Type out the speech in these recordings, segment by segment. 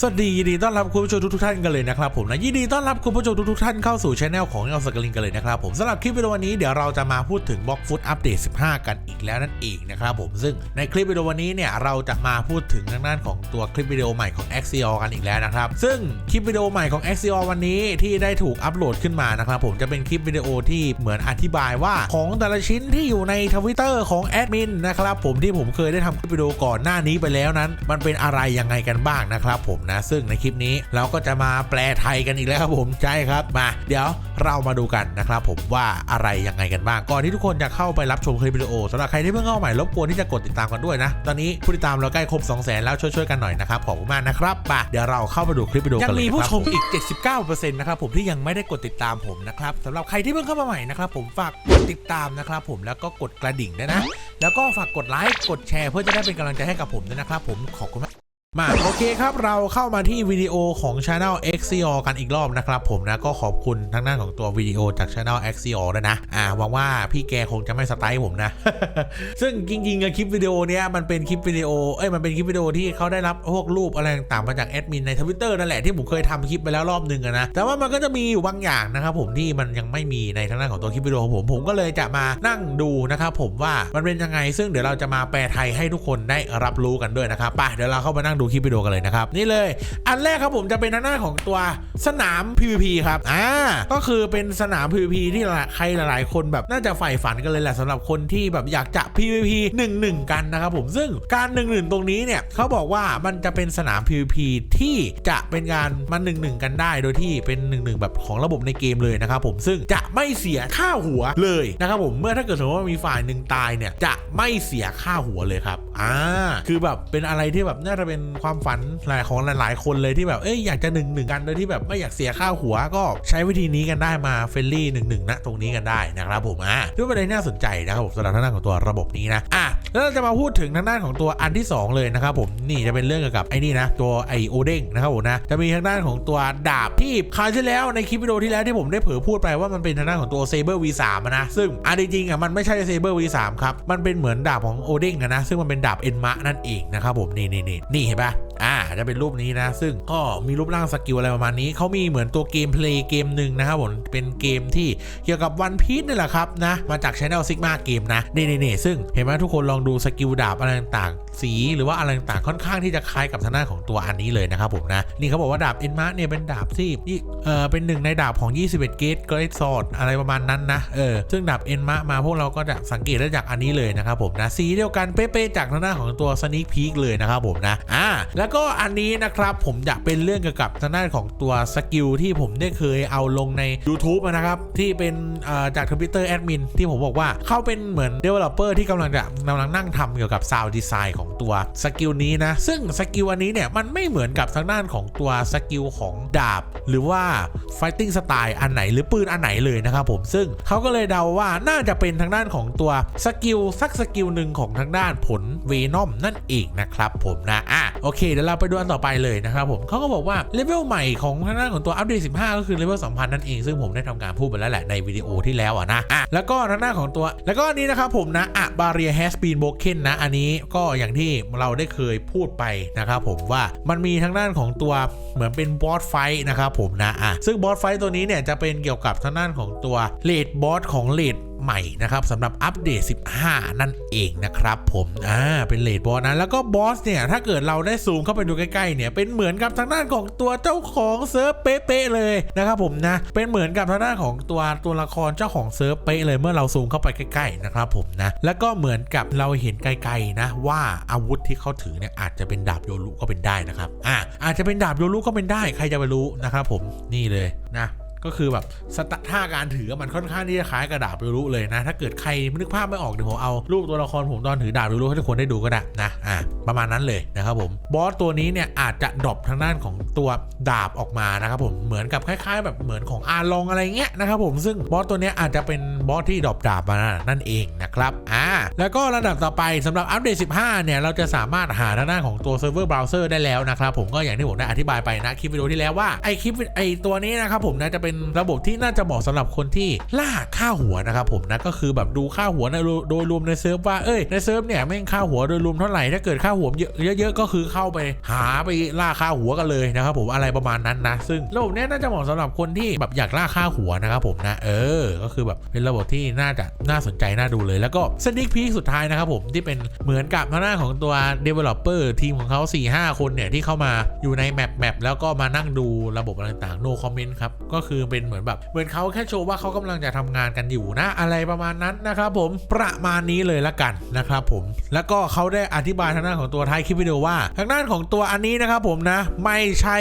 สวัสดียินดีต้อนรับคุณผู้ชมทุกท่านกันเลยนะครับผมนะยินดีต้อนรับคุณผู้ชมทุกท่านเข้าสู่ช anel ของเอลสกลินกันเลยนะครับผมสำหรับคลิปวิดีโอวันนี้เดี๋ยวเราจะมาพูดถึงบล็อกฟุตอัปเดต 15 กันอีกแล้วนั่นเองนะครับผมซึ่งในคลิปวิดีโอวันนี้เนี่ยเราจะมาพูดถึงทางด้านของตัวคลิปวิดีโอใหม่ของ Axior กันอีกแล้วนะครับซึ่งคลิปวิดีโอใหม่ของ Axior วันนี้ที่ได้ถูกอัปโหลดขึ้นมานะครับผมจะเป็นคลิปวิดีโอที่เหมือนอธิบายว่าของแต่ละชิ้นที่อยู่ในทวิตเตอร์ของแอดมินนะครับผมที่ผมเคยได้ทำคลิปวิดีโอก่อนหน้านี้ไปแล้วนั้น มันเป็นอะไรยังไงกันบ้างนะครับผมนะซึ่งในคลิปนี้เราก็จะมาแปลไทยกันอีกแล้วครับผมใช่ครับมา เดี๋ยวเรามาดูกันนะครับผมว่าอะไรยังไงกันบ้างก่อนที่ทุกคนจะเข้าไปรับชมคลิปวิดีโอสำหรับใครที่เพิ่งเข้าใหม่รบกวนที่จะกดติดตามกันด้วยนะ ตอนนี้ผู้ติดตามเราใกล้ครบ2 0 0 0 0 0แล้วช่วยๆกันหน่อยนะครับขอบคุณมากนะครับมาเดี๋ยวเราเข้าไปดูคลิปวิดีโอกันเลยยังมีผู้ชมอีก 79%นะครับผมที่ยังไม่ได้กดติดตามผมนะครับสำหรับใครที่เพิ่งเข้ามาใหม่นะครับผมฝากกดติดตามนะครับผมแล้วก็กดกระดิ่งด้วยนะ แล้วก็ฝากกดไลค์กดแชร์เพื่อจะได้เป็นกำลังใจให้กับผมด้วยนะครับผมขอบคุณมาก มาโอเคครับเราเข้ามาที่วิดีโอของ Channel Axior กันอีกรอบนะครับผมนะก็ขอบคุณทางด้านของตัววิดีโอจาก Channel Axior ด้วยนะอ่าหวังว่าพี่แกคงจะไม่สไตล์ผมนะ ซึ่งจริงๆอะคลิปวิดีโอเนี้ยมันเป็นคลิปวิดีโอเอ้ยมันเป็นคลิปวิดีโอที่เขาได้รับพวกรูปอะไรต่างๆมาจากแอดมินในทวิตเตอร์นั่นแหละที่ผมเคยทำคลิปไปแล้วรอบหนึ่งอะนะแต่ว่ามันก็จะมีอยู่บางอย่างนะครับผมที่มันยังไม่มีในทางด้านของตัวคลิปวิดีโอของผมผมก็เลยจะมานั่งดูนะครับผมว่ามันเป็นยังไงซึ่งเดี๋ยวเราจะมาแปลไทยให้ทุกคนได้รับรู้กันด้วยนะครับไปเดี๋ยวเราเข้ามานั่งดููคลิปวิดีโอกันเลยนะครับ นี่เลย อันแรกครับผมจะเป็นทางด้าของตัวสนาม PVP ครับอ่าก็คือเป็นสนาม PVP ที่ใครหลาย ๆ คนแบบน่าจะใฝ่ฝันกันเลยแหละสำหรับคนที่แบบอยากจะ PVP 1-1 กันนะครับผมซึ่งการ1-1ตรงนี้เนี่ยเขาบอกว่ามันจะเป็นสนาม PVP ที่จะเป็นการมา1-1 กันได้โดยที่เป็น 1-1 แบบของระบบในเกมเลยนะครับผมซึ่งจะไม่เสียค่าหัวเลยนะครับผมเมื่อถ้าเกิดสมมติว่ามีฝ่ายหนึ่งตายเนี่ยจะไม่เสียค่าหัวเลยครับอ่าคือแบบเป็นอะไรที่แบบน่าจะเป็นความฝันหลายของหลาย ๆ คนเลยที่แบบเอ้ยอยากจะหนึ่งหนึ่งกันโดยที่แบบไม่อยากเสียค่าหัวก็ใช้วิธีนี้กันได้มาเฟลลี่หนึ่งหนึ่งนะตรงนี้กันได้นะครับผมอะด้วยประเด็นน่าสนใจนะครับผมสำหรับทางด้านของตัวระบบนี้นะอะ แล้วเราจะมาพูดถึงทางด้านของตัวอันที่สองเลยนะครับผมนี่จะเป็นเรื่องเกี่ยวกับไอ้นี่นะตัวไอโอเด้งนะครับผมนะจะมีทางด้านของตัวดาบที่คราวที่แล้วในคลิปวิดีโอที่แล้วที่ผมได้เผยพูดไปว่ามันเป็นทางด้านของตัวเซเบอร์วีสามนะซึ่งอันจริงๆอะมันไม่ใช่เซเบอร์วีสามครับมันเป็นเหมือนดาบของโอเด้งอะนะซึ่งมันเป็นดาบเอ็นมะนั่นเองนะครับผมนี่นี่นี่นี่เห็นปะ อ่าจะเป็นรูปนี้นะ ซึ่งก็มีรูปร่างสกิลอะไรประมาณนี้ เขามีเหมือนตัวเกมเพลย์เกมหนึ่งนะครับผม เป็นเกมที่เกี่ยวกับวันพีชนี่แหละครับนะ มาจากช anel Sigma เกมนะนี่นี่นี่ซึ่งเห็นไหมทุกคนลองดูสกิลดาบอะไรต่างๆ สีหรือว่าอะไรต่างๆค่อนข้างที่จะคล้ายกับทางด้านของตัวอันนี้เลยนะครับผมนะ นี่เขาบอกว่าดาบเอ็นมาเนี่ยเป็นดาบที่ที่เออเป็นหนึ่งในดาบของ 21 เกตเกรดซอดอะไรประมาณนั้นนะเออซึ่งดาบเอ็นมามาพวกเราก็จะสังเกตได้จากอันนี้เลยนะครับผมนะสีเดียวกันเป๊ะๆจากทางด้านของตัวสนิคพีคเลยนะครับผมนะอ่าแล้แล้วก็อันนี้นะครับผมจะเป็นเรื่องเกี่ยวกับทางด้านของตัวสกิลที่ผมได้เคยเอาลงใน YouTube นะครับ ที่เป็นจากทวิตเตอร์แอดมินที่ผมบอกว่าเขาเป็นเหมือน Developer ที่กำลังจะกำลังนั่งทำเกี่ยวกับ Sound Design ของตัวสกิลนี้นะ ซึ่งสกิลอันนี้เนี่ย มันไม่เหมือนกับทางด้านของตัวสกิลของดาบ หรือว่า Fighting Style อันไหนหรือปืนอันไหนเลยนะครับผมซึ่งเขาก็เลยเดาว่าน่าจะเป็นทางด้านของตัวสกิลสักสกิลหนึ่งของทางด้านผลเวนอมนั่นเองนะครับผมนะอะโอเคเดี๋ยวเราไปดูอันต่อไปเลยนะครับผมเขาก็บอกว่าเลเวลใหม่ของทางด้านของตัวอัปเดต 15 ก็คือเลเวล 2,000 นั่นเอง ซึ่งผมได้ทำการพูดไปแล้วแหละในวิดีโอที่แล้วอะนะอะแล้วก็ทางด้านของตัว แล้วก็อันนี้นะครับผมนะอะบาเรียแฮสปีนโบเคนนะ อันนี้ก็อย่างที่เราได้เคยพูดไปนะครับผมว่ามันมีทางด้านของตัวเหมือนเป็นบอสไฟท์นะครับผมนะอะซึ่งบอสไฟท์ตัวนี้เนี่ยจะเป็นเกี่ยวกับทางด้านของตัวเลดบอสของเลด ใหม่นะครับสำหรับอัปเดต 15 นั่นเองนะครับผมอ่าเป็นเลดบอสนะ แล้วก็บอสเนี่ย ถ้าเกิดเราได้ซูมเข้าไปดูใกล้ๆเนี่ย เป็นเหมือนกับทางด้านของตัวเจ้าของเซิร์ฟเป๊ะๆเลยนะครับผมนะ เป็นเหมือนกับทางด้านของตัวตัวละครเจ้าของเซิร์ฟเป๊ะเลยเมื่อเราซูมเข้าไปใกล้ๆนะครับผมนะ แล้วก็เหมือนกับเราเห็นไกลๆนะ ว่าอาวุธที่เขาถือเนี่ยอาจจะเป็นดาบโยรุก็เป็นได้นะครับอ่าอาจจะเป็นดาบโยรุก็เป็นได้ใครจะไปรู้นะครับผมนี่เลยนะ ก็คือแบบสตท่าการถือมันค่อนข้างที่จะคล้ายกับดาบเรลุเลยนะ ถ้าเกิดใครนึกภาพไม่ออกเดี๋ยวผมเอารูปตัวละครผมตอนถือดาบเรลุให้ทุกคนได้ดูก็ได้นะอ่าประมาณนั้นเลยนะครับผมบอสตัวนี้เนี่ยอาจจะดรอปทางด้านของตัวดาบออกมานะครับผมเหมือนกับคล้าย ๆ แบบเหมือนของอาลองอะไรเงี้ยนะครับผมซึ่งบอสตัวนี้อาจจะเป็นบอสที่ดรอปดาบมานั่นเองนะครับอ่าแล้วก็ระดับต่อไปสำหรับอัปเดต 15 เนี่ยเราจะสามารถหาทางด้านของตัวเซิร์ฟเวอร์เบราว์เซอร์ได้แล้วนะครับผมก็อย่างที่ผมได้อธิบายไปนะคลิปวิดีโอที่แล้วว่าไอคลิปไอตัวนี้นะครับผมนะจะเป็นเป็นระบบที่น่าจะเหมาะสำหรับคนที่ล่าค่าหัวนะครับผมนะก็คือแบบดูค่าหัวในโดยรวมในเซิร์ฟว่าเอ้ยในเซิร์ฟเนี่ยแม่งค่าหัวโดยรวมเท่าไหร่ถ้าเกิดค่าหัวเยอะเยอะๆก็คือเข้าไปหาไปล่าค่าหัวกันเลยนะครับผมอะไรประมาณนั้นนะ ซึ่งระบบเนี้ยน่าจะเหมาะสำหรับคนที่แบบอยากล่าค่าหัวนะครับผมนะเออ ก็คือแบบเป็นระบบที่น่าจะน่าสนใจน่าดูเลย แล้วก็สนิคพีคสุดท้ายนะครับผมที่เป็นเหมือนกับทางด้าของตัว Developer ทีมของเขา4-5 คนเนี่ยที่เข้ามาอยู่ในแมปแมปแล้วก็มานั่งดูระบบอะไรต่างๆ no comment ครับก็คือเป็นเหมือนแบบเหมือนเขาแค่โชว์ว่าเขากำลังจะทำงานกันอยู่นะ อะไรประมาณนั้นนะครับผมประมาณนี้เลยละกันนะครับผมแล้วก็เขาได้อธิบายทางด้านของตัวท้ายคลิปวิดีโอว่า ทางด้านของตัวอันนี้นะครับผมนะไม่ใช่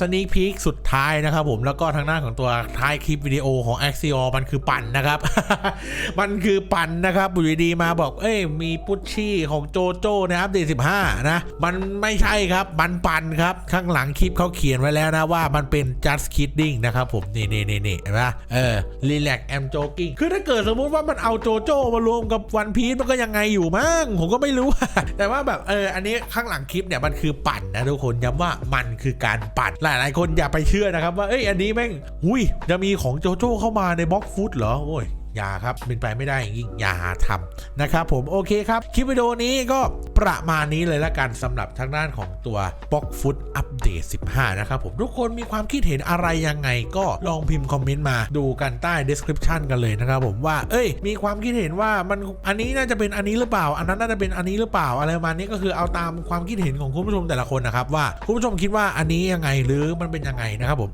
สนิคพีคสุดท้ายนะครับผมแล้วก็ทางด้านของตัวท้ายคลิปวิดีโอของ a x i o มันคือปั่นนะครับ มันคือปั่นนะครับอยู่ดีมาบอกเอ้ยมีปุชชี่ของโจโจ้ในอัปเดต15 นะ มันไม่ใช่ครับมันปั่นครับ ข้างหลังคลิปเขาเขียนไว้แล้วนะว่ามันเป็น just kidding นะครับครับผมนี่นี่นี่นี่เห็นปะเออรีแลกแอมโจกิ้งคือถ้าเกิดสมมุติว่ามันเอาโจโจมารวมกับวันพีซมันก็ยังไงอยู่มั้งผมก็ไม่รู้ แต่ว่าแบบเอออันนี้ข้างหลังคลิปเนี่ยมันคือปั่นนะทุกคนย้ำว่ามันคือการปั่นหลายหลายคนอย่าไปเชื่อนะครับว่าเอ้ยอันนี้แม่งหุยจะมีของโจโจเข้ามาในบล็อกฟุตเหรอโอ้ย อย่าครับเป็นไปไม่ได้อย่างยิ่งอย่าทำนะครับผมโอเคครับ คลิปวิดีโอนี้ก็ประมาณนี้เลยละกันสำหรับทางด้านของตัว b o x Foot Update 15 นะครับผมทุกคนมีความคิดเห็นอะไรยังไงก็ลองพิมพ์คอมเมนต์มาดูกันใต้ description กันเลยนะครับผมว่า เอ้ย มีความคิดเห็นว่ามันอันนี้น่าจะเป็นอันนี้หรือเปล่า อันนั้นน่าจะเป็นอันนี้หรือเปล่าอะไรประมาณนี้ก็คือเอาตามความคิดเห็นของคุณผู้ชมแต่ละคนนะครับว่าคุณผู้ชมคิดว่าอันนี้ยังไงหรือมันเป็นยังไงนะครับผม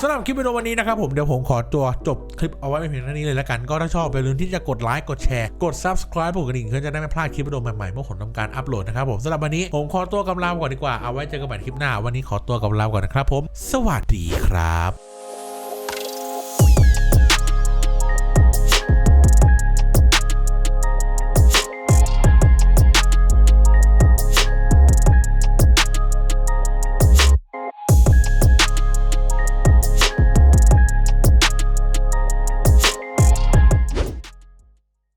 สำหรับคลิปวิดีโอวันนี้นะครับผมเดี๋ยวผมขอตัวจบคลิปเอาไว้เพียงเท่านี้เลยละกันก็ถ้าชอบอย่าลืมที่จะกดไลค์กดแชร์กด subscribe ปุ่มกระดิ่งเพื่อจะได้ไม่พลาดคลิปวิดีโอใหม่ๆเมื่อผมทำการอัปโหลดนะครับผมสำหรับวันนี้ผมขอตัวกำลาก่อนดีกว่าเอาไว้เจอกันใหม่คลิปหน้า วันนี้ขอตัวกำลาก่อนนะครับผม สวัสดีครับ